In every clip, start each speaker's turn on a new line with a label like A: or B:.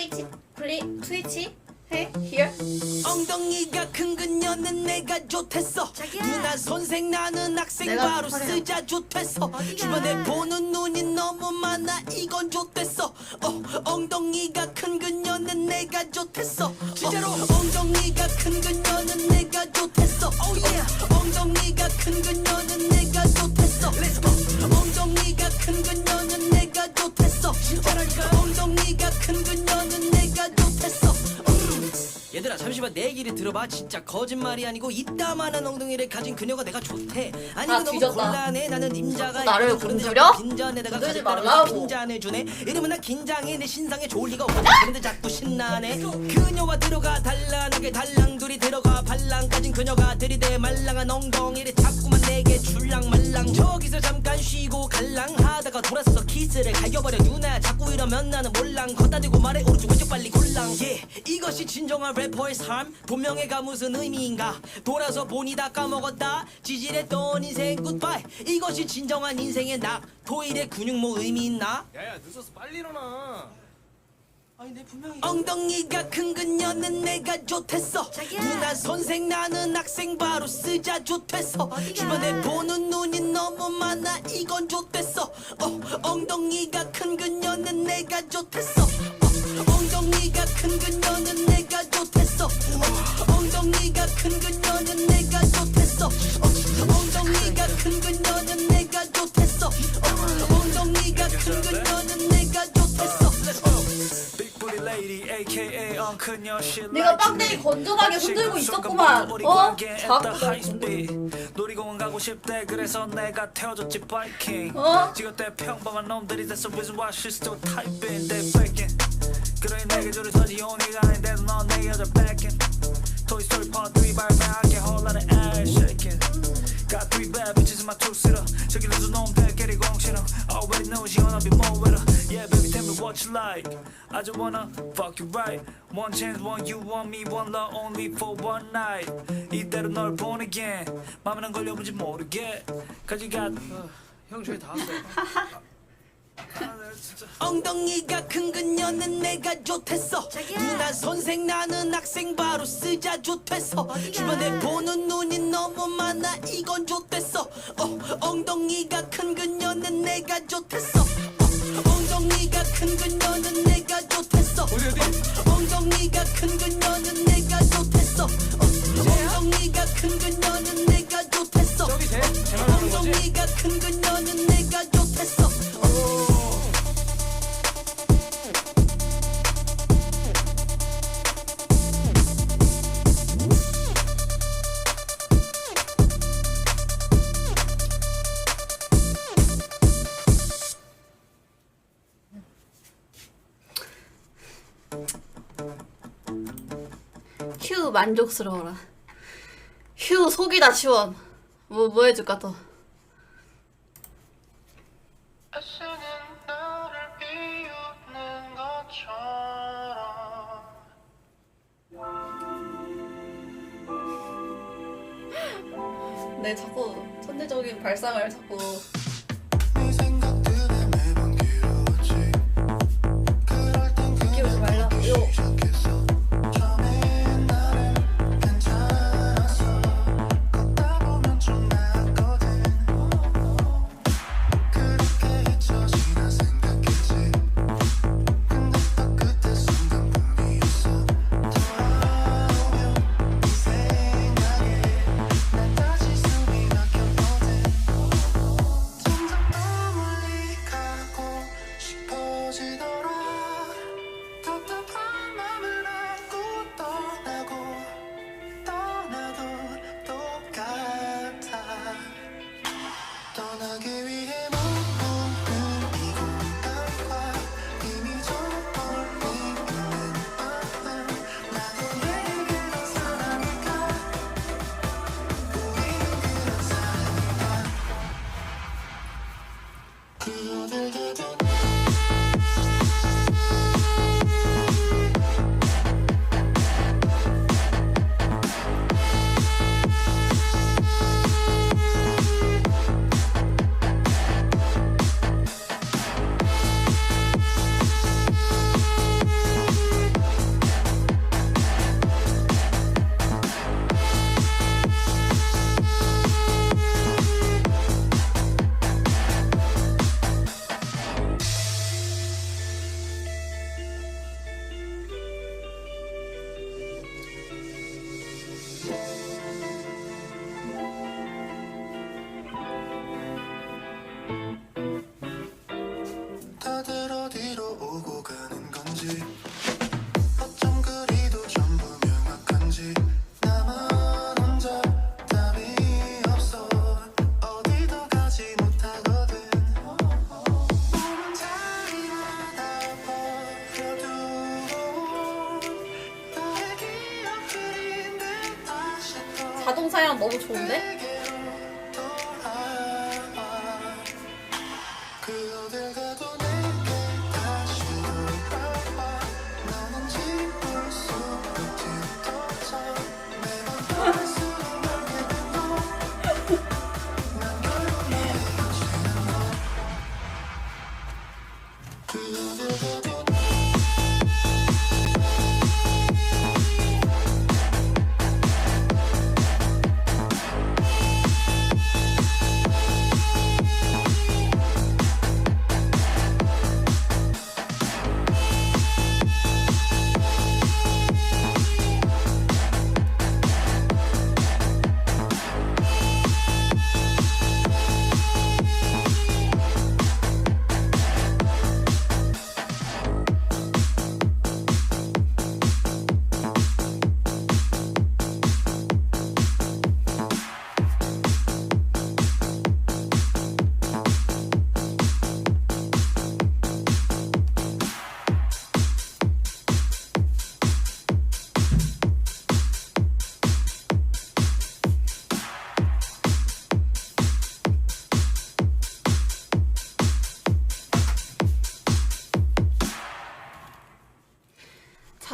A: 트위치 플리 트위치? 해? here
B: 엉덩이가 큰 그녀는 내가 좋댔어.
A: 자기야.
B: 누나 선생 나는 학생
A: 내가
B: 바로. 쓰자 좋댔어.
A: 어디가?
B: 주변에 보는 눈이 너무 많아 이건 좋댔어. 어, 엉덩이가 큰 그녀는 내가 좋댔어. 진짜로 엉덩이가 큰 그녀는 내가 좋댔어. Oh yeah. 엉덩이가 큰 그녀는 내가 좋댔어. Let's go. 엉덩이가 큰 그녀는 내가 좋댔어. 진짜라니까 내 얘기를 들어봐. 진짜 거짓말이 아니고 이따만한 엉덩이를 가진 그녀가 내가 좋대. 아니
A: 아,
B: 이거 너무
A: 뒤졌다.
B: 곤란해. 나는 임자가
A: 나를
B: 있거든. 그런데
A: 건드려?
B: 자꾸 빈잔에다가
A: 건들지
B: 가득
A: 말라고.
B: 빈잔을 주네. 이러면 나 긴장해. 내 신상에 좋을 리가 없거든 그런데 자꾸 신나네. 그녀와 들어가. 단란하게 달랑 둘이 들어가. 발랑 가진 그녀가 들이대. 말랑한 엉덩이를 자꾸만 내게 줄랑 말랑. 저기서 잠깐 쉬고 갈랑 하다가 돌아서서 키스를 가여버려. 누나 자꾸 이러면 나는 몰랑. 걷다 대고 말해 오른쪽 왼쪽 빨리 골랑. 예 이것이 진정한 래퍼의 삶? 본명애가 무슨 의미인가? 돌아서 보니 다 까먹었다. 지질했던 인생 굿바이 이것이 진정한 인생의 낙 토일의 근육 뭐 의미 있나?
C: 야야 늦었어 빨리 일어나
B: 엉덩이가 큰 그녀는 내가 좋댔어.
A: 자기야.
B: 누나 선생 나는 학생 바로 쓰자 좋댔어. 주변에 보는 눈이 너무 많아 이건 좋댔어. 어, 엉덩이가 큰 그녀는 내가 좋댔어. 어, 엉덩이가 큰 그녀는 내가 좋댔어. 어, 엉덩이가 큰 그녀 내가
A: 빵댕이. 건전하게 흔들고 있었구만. 어? 자꾸 날
C: speed. 놀이공원 가고 싶대 그래서 내가 태워줬지 바이킹
A: 어?
C: 지금 때 평범한 놈들이 why she's still typing they faking 그러니 내게 줄을 서지 용의가 아닌데도 넌내 여자 backing Toy Story Part 3 발매할게 whole lot of ass shaking Got three bad bitches in my two-seater 저기 루즈 놈백 개리 공신어 Already know she wanna be more with her Yeah baby tell me what you like I just wanna fuck you right One chance one you want me one love only for one night 이대로 널 보내게 맘에 안 걸려본지 모르게 Cause you got 형 저희 다 왔어요 아, 네, 진짜.
B: 엉덩이가 큰 그녀는 내가 좋댔어. 누나 선생 나는 학생 바로 쓰자 좋댔어. 주변에 보는 눈이 너무 많아 이건 좋댔어. 어, 엉덩이가 큰 그녀는 내가 좋댔어. 어, 엉덩이가 큰 그녀는 내가 좋댔어?
C: 어,
B: 엉덩이가 큰 그녀는 내가 좋댔어. 어, 엉덩이가 큰 그녀는
A: 휴 만족스러워라. 휴 속이 다 시원. 뭐 뭐 해줄까 또?
D: 애쓰는 나를 비웃는 것처럼.
A: 내 자꾸 천재적인 발상을 자꾸 자동 사양 너무 좋은데?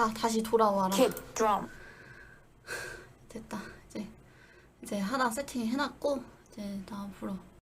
A: 자 다시 돌아와라.
E: kick drum.
A: 됐다. 이제 이제 하나 세팅 해놨고 이제 나 불어.